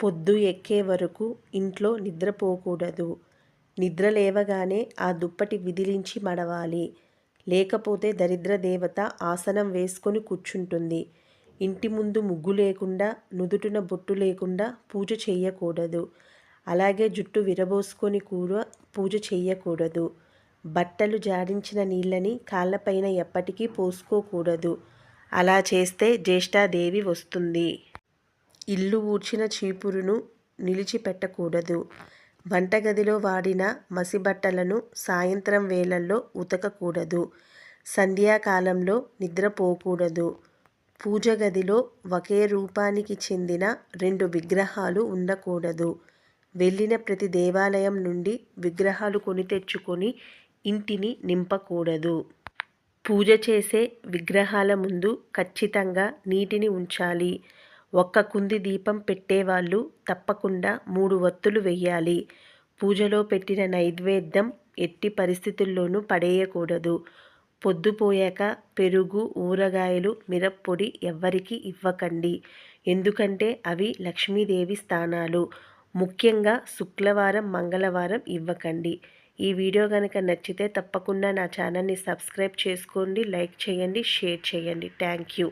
పొద్దు ఎక్కే వరకు ఇంట్లో నిద్రపోకూడదు. నిద్ర లేవగానే ఆ దుప్పటి విదిలించి మడవాలి. లేకపోతే దరిద్ర దేవత ఆసనం వేసుకొని కూర్చుంటుంది. ఇంటి ముందు ముగ్గు లేకుండా నుదుటిన బొట్టు లేకుండా పూజ చేయకూడదు అలాగే జుట్టు విరబోసుకొని కూడా పూజ చేయకూడదు బట్టలు జాడించిన నీళ్ళని కాళ్ళపైన ఎప్పటికీ పోసుకోకూడదు. అలా చేస్తే జ్యేష్ఠాదేవి వస్తుంది. ఇల్లు ఊడ్చిన చీపురును నిలిచిపెట్టకూడదు. వంటగదిలో వాడిన మసిబట్టలను సాయంత్రం వేళల్లో ఉతకకూడదు. సంధ్యాకాలంలో నిద్రపోకూడదు. పూజ గదిలో ఒకే రూపానికి చెందిన రెండు విగ్రహాలు ఉండకూడదు. వెళ్ళిన ప్రతి దేవాలయం నుండి విగ్రహాలు కొని తెచ్చుకొని ఇంటిని నింపకూడదు. పూజ చేసే విగ్రహాల ముందు ఖచ్చితంగా నీటిని ఉంచాలి. ఒక్క కుంది దీపం పెట్టేవాళ్ళు తప్పకుండా మూడు వత్తులు వెయ్యాలి. పూజలో పెట్టిన నైవేద్యం ఎట్టి పరిస్థితుల్లోనూ పడేయకూడదు. పొద్దుపోయాక పెరుగు ఊరగాయలు మిరప్పొడి ఎవ్వరికి ఇవ్వకండి. ఎందుకంటే అవి లక్ష్మీదేవి స్థానాలు. ముఖ్యంగా శుక్రవారం మంగళవారం ఇవ్వకండి. ఈ వీడియో కనుక నచ్చితే తప్పకుండా నా ఛానల్ని సబ్స్క్రైబ్ చేసుకోండి లైక్ చేయండి షేర్ చేయండి. Thank you.